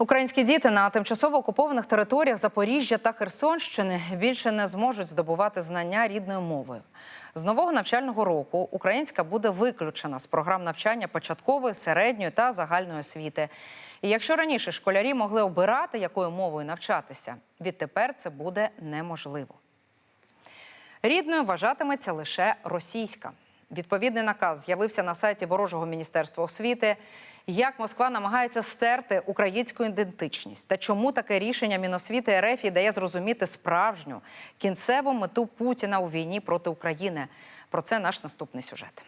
Українські діти на тимчасово окупованих територіях Запоріжжя та Херсонщини більше не зможуть здобувати знання рідною мовою. З нового навчального року українська буде виключена з програм навчання початкової, середньої та загальної освіти. І якщо раніше школярі могли обирати, якою мовою навчатися, відтепер це буде неможливо. Рідною вважатиметься лише російська. Відповідний наказ з'явився на сайті ворожого міністерства освіти. Як Москва намагається стерти українську ідентичність та чому таке рішення Міносвіти РФ і дає зрозуміти справжню кінцеву мету Путіна у війні проти України? Про це наш наступний сюжет.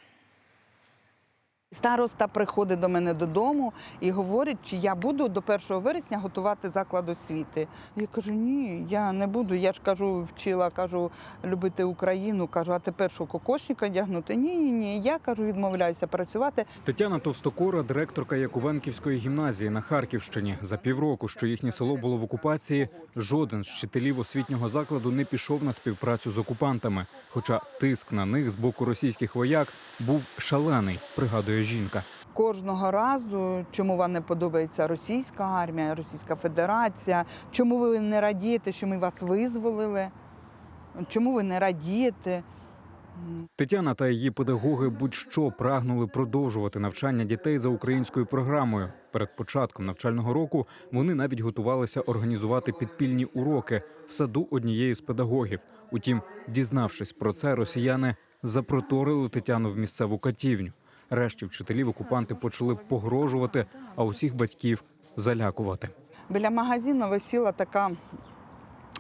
Староста приходить до мене додому і говорить, чи я буду до 1 вересня готувати заклад освіти. Я кажу, ні, я не буду. Я ж кажу, вчила, кажу, любити Україну. Кажу, а тепер що кокошника одягнути? Ні, ні, ні. Я кажу, відмовляюся працювати. Тетяна Товстокора, директорка Якувенківської гімназії на Харківщині. За півроку, що їхнє село було в окупації, жоден з вчителів освітнього закладу не пішов на співпрацю з окупантами. Хоча тиск на них з боку російських вояк був шалений, пригадує жінка. Кожного разу, чому вам не подобається російська армія, Російська Федерація, чому ви не радієте, що ми вас визволили? Чому ви не радієте? Тетяна та її педагоги будь-що прагнули продовжувати навчання дітей за українською програмою. Перед початком навчального року вони навіть готувалися організувати підпільні уроки в саду однієї з педагогів. Утім, дізнавшись про це, росіяни запроторили Тетяну в місцеву катівню. Решті вчителів окупанти почали погрожувати, а усіх батьків залякувати. Біля магазину висіла така.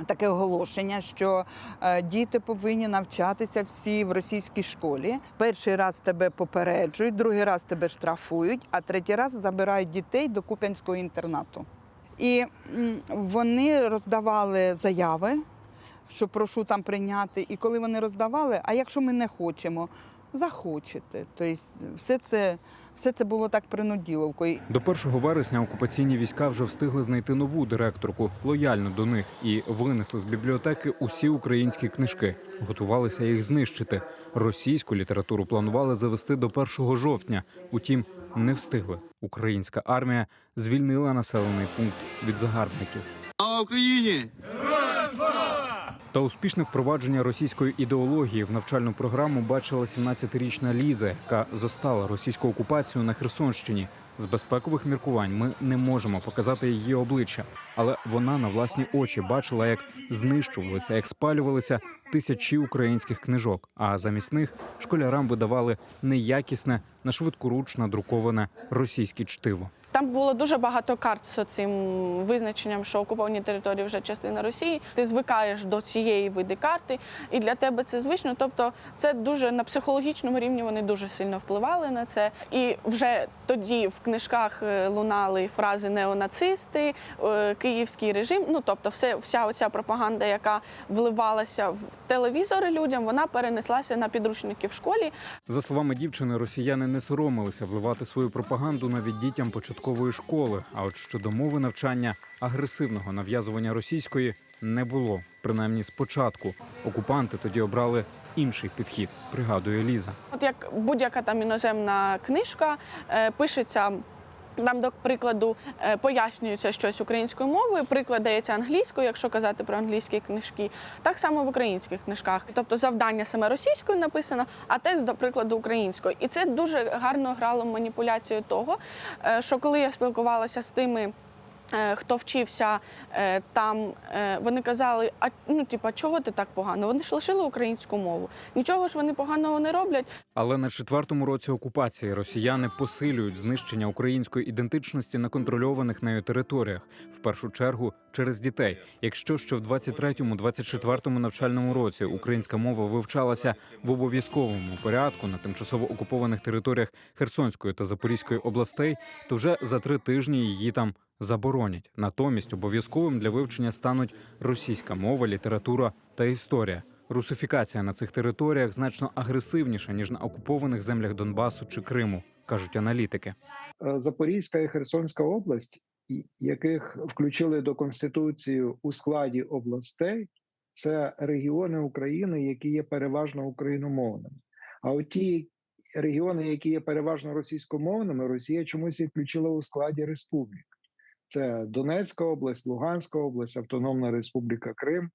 Таке оголошення, що е, діти повинні навчатися всі в російській школі. Перший раз тебе попереджують, другий раз тебе штрафують, а третій раз забирають дітей до Куп'янського інтернату. І вони роздавали заяви, що прошу там прийняти. І коли вони роздавали, а якщо ми не хочемо, захочете. Тобто все це, все це було так принуділовкою. До 1 вересня окупаційні війська вже встигли знайти нову директорку, лояльну до них, і винесли з бібліотеки усі українські книжки. Готувалися їх знищити. Російську літературу планували завести до 1 жовтня. Утім, не встигли. Українська армія звільнила населений пункт від загарбників. Слава Україні! Та успішне впровадження російської ідеології в навчальну програму бачила 17-річна Ліза, яка застала російську окупацію на Херсонщині. З безпекових міркувань ми не можемо показати її обличчя, але вона на власні очі бачила, як знищувалися, як спалювалися тисячі українських книжок. А замість них школярам видавали неякісне, на швидкоруч надруковане російське чтиво. Там було дуже багато карт з цим визначенням, що окуповані території вже частина Росії. Ти звикаєш до цієї види карти, і для тебе це звично. Тобто, це дуже на психологічному рівні вони дуже сильно впливали на це. І вже тоді в книжках е, лунали фрази неонацисти, е, київський режим. Ну тобто, все, вся оця пропаганда, яка вливалася в телевізори людям, вона перенеслася на підручники в школі. За словами дівчини, росіяни не соромилися вливати свою пропаганду навіть дітям початкової школи. А от щодо мови навчання агресивного нав'язування російської не було, принаймні спочатку. Окупанти тоді обрали інший підхід, пригадує Ліза. От як будь-яка там іноземна книжка е, пишеться. Там, до прикладу, е, пояснюється щось українською мовою, приклад дається англійською, якщо казати про англійські книжки, так само в українських книжках. Тобто завдання саме російською написано, а текст, до прикладу, українською. І це дуже гарно грало маніпуляцію того, е, що коли я спілкувалася з тими. Е, Хто вчився е, там, е, вони казали, а ну типа, чого ти так погано? Вони ж лишили українську мову. Нічого ж вони поганого не роблять. Але на четвертому році окупації росіяни посилюють знищення української ідентичності на контрольованих нею територіях, в першу чергу через дітей. Якщо ще в 23-24 навчальному році українська мова вивчалася в обов'язковому порядку на тимчасово окупованих територіях Херсонської та Запорізької областей, то вже за три тижні її там заборонять. Натомість обов'язковим для вивчення стануть російська мова, література та історія. Русифікація на цих територіях значно агресивніша ніж на окупованих землях Донбасу чи Криму, кажуть аналітики. Е, Запорізька і Херсонська область, яких включили до Конституції у складі областей, це регіони України, які є переважно україномовними. А от ті регіони, які є переважно російськомовними, Росія чомусь їх включила у складі республік. Це Донецька область, Луганська область, Автономна Республіка Крим.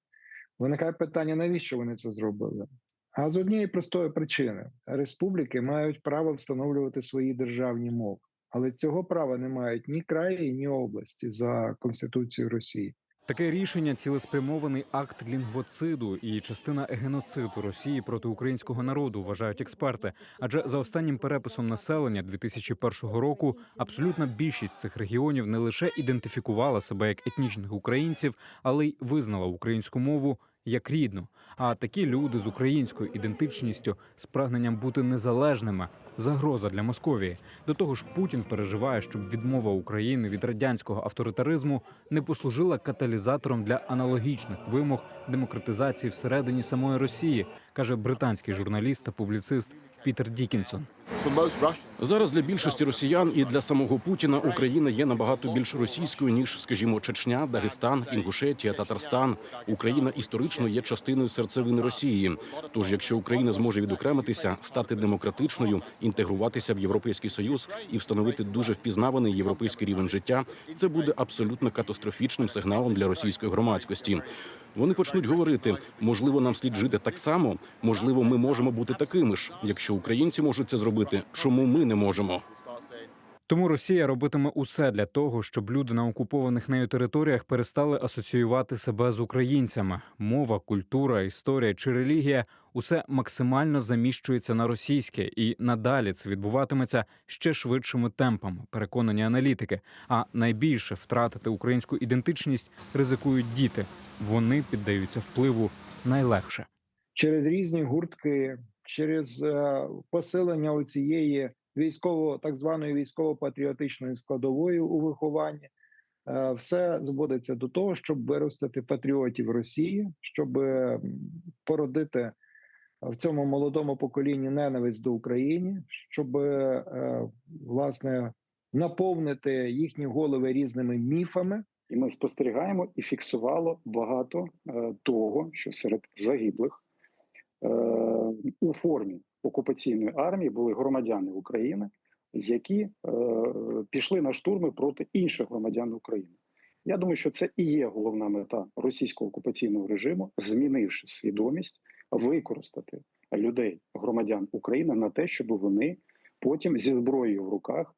Виникає питання, навіщо вони це зробили? А з однієї простої причини: республіки мають право встановлювати свої державні мови, але цього права не мають ні краї, ні області за Конституцією Росії. Таке рішення цілеспрямований акт лінгвоциду і частина геноциду Росії проти українського народу, вважають експерти. Адже за останнім переписом населення 2001 року абсолютна більшість цих регіонів не лише ідентифікувала себе як етнічних українців, але й визнала українську мову як рідну. А такі люди з українською ідентичністю з прагненням бути незалежними загроза для Московії. До того ж, Путін переживає, щоб відмова України від радянського авторитаризму не послужила каталізатором для аналогічних вимог демократизації всередині самої Росії, каже британський журналіст та публіцист Пітер Дікінсон. Зараз для більшості росіян і для самого Путіна Україна є набагато більш російською ніж, скажімо, Чечня, Дагестан, Інгушетія, Татарстан. Україна історично є частиною серцевини Росії. Тож, якщо Україна зможе відокремитися, стати демократичною, інтегруватися в європейський союз і встановити дуже впізнаваний європейський рівень життя, це буде абсолютно катастрофічним сигналом для російської громадськості. Вони почнуть говорити: можливо, нам слід жити так само, можливо, ми можемо бути такими ж. Якщо українці можуть це зробити, чому ми не можемо? Тому Росія робитиме усе для того, щоб люди на окупованих нею територіях перестали асоціювати себе з українцями. Мова, культура, історія чи релігія усе максимально заміщується на російське, і надалі це відбуватиметься ще швидшими темпами, переконані аналітики. А найбільше втратити українську ідентичність ризикують діти. Вони піддаються впливу найлегше. через різні гуртки, через е, посилення цієї військово, так званої військово-патріотичної складової у вихованні, е, все зводиться до того, щоб виростити патріотів Росії, щоб е, породити в цьому молодому поколінні ненависть до України, щоб е, власне наповнити їхні голови різними міфами. І ми спостерігаємо і фіксувало багато е, того, що серед загиблих е, у формі окупаційної армії були громадяни України, які е, пішли на штурми проти інших громадян України. Я думаю, що це і є головна мета російського окупаційного режиму, змінивши свідомість, використати людей, громадян України на те, щоб вони потім зі зброєю в руках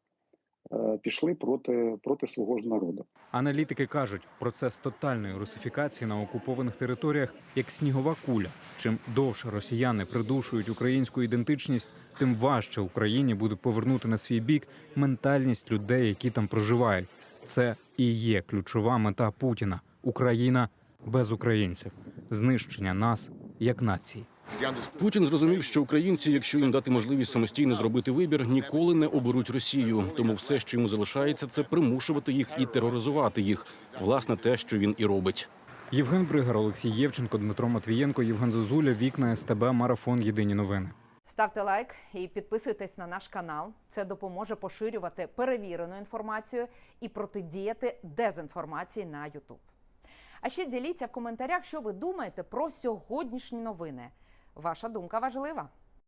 пішли проти, проти свого ж народу. Аналітики кажуть, процес тотальної русифікації на окупованих територіях як снігова куля. Чим довше росіяни придушують українську ідентичність, тим важче Україні буде повернути на свій бік ментальність людей, які там проживають. Це і є ключова мета Путіна Україна без українців, знищення нас як нації. Путін зрозумів, що українці, якщо їм дати можливість самостійно зробити вибір, ніколи не оберуть Росію. Тому все, що йому залишається, це примушувати їх і тероризувати їх. Власне, те, що він і робить. Євген Бригар, Олексій Євченко, Дмитро Матвієнко, Євген Зозуля, Вікна СТБ, Марафон. Єдині новини. Ставте лайк і підписуйтесь на наш канал. Це допоможе поширювати перевірену інформацію і протидіяти дезінформації на YouTube. А ще діліться в коментарях, що ви думаєте про сьогоднішні новини. Ваша думка важлива.